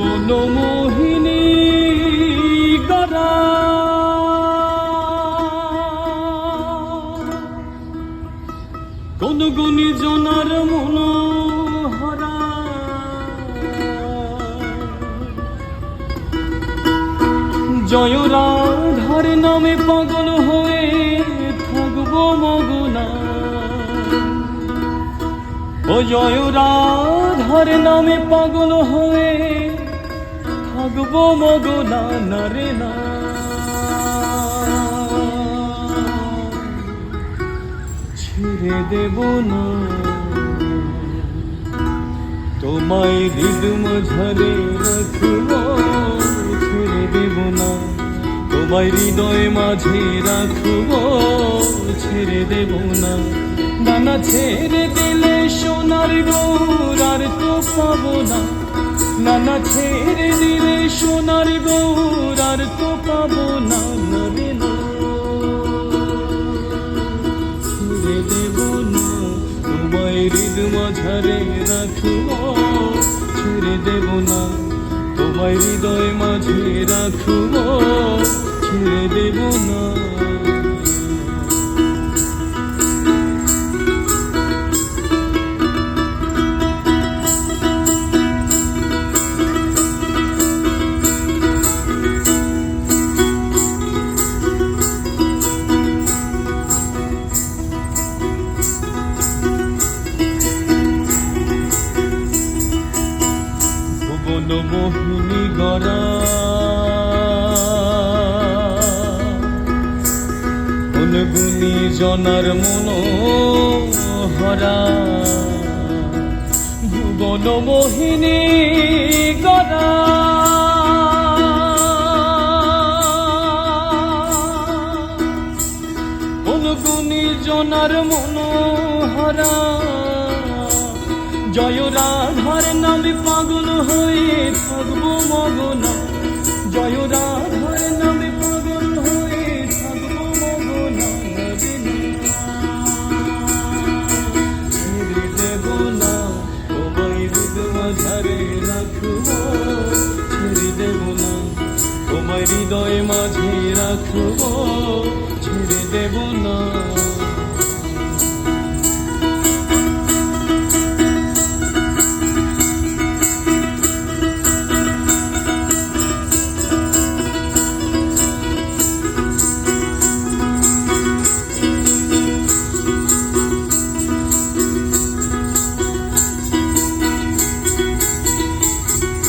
ভুবন মোহিনী গড়া কোন গুণী জনার মন জয় রাধার নামে পাগল হয়ে থাকব মগনা। ও জয় রাধার নামে পাগল হয়ে থাকব মগো না রে না। ছেড়ে দেব না। তোমায় হৃদম ঝরে রাখব, ছেড়ে দেব না। তোমায় হৃদয় মাঝে রাখব, ছেড়ে দেব না। নানা ছেড়ে দিলে সোনার গৌর আর তো পাবো না। নানা ছেড়ে দিলে সোনার গৌর আর তো পাবো না ছেড়ে দেব না, তোমায় মাঝারে রাখব। ছেড়ে দেব না, তোমায় হৃদয় মাঝে রাখব। ছেড়ে দেব না। ভুবন মোহিনী গড়া। কোন গুণী জনার মন হরা ভুবন মোহিনী গড়া। কোন গুণী জনার মন হরা জয় রাধার নামে পাগল হয়ে থাকব মগনা। জয় রাধার নামে পাগল হয়ে থাকব মগনা। ছেড়ে হৃদয় মাঝে রাখব। ছেড়ে দেব না।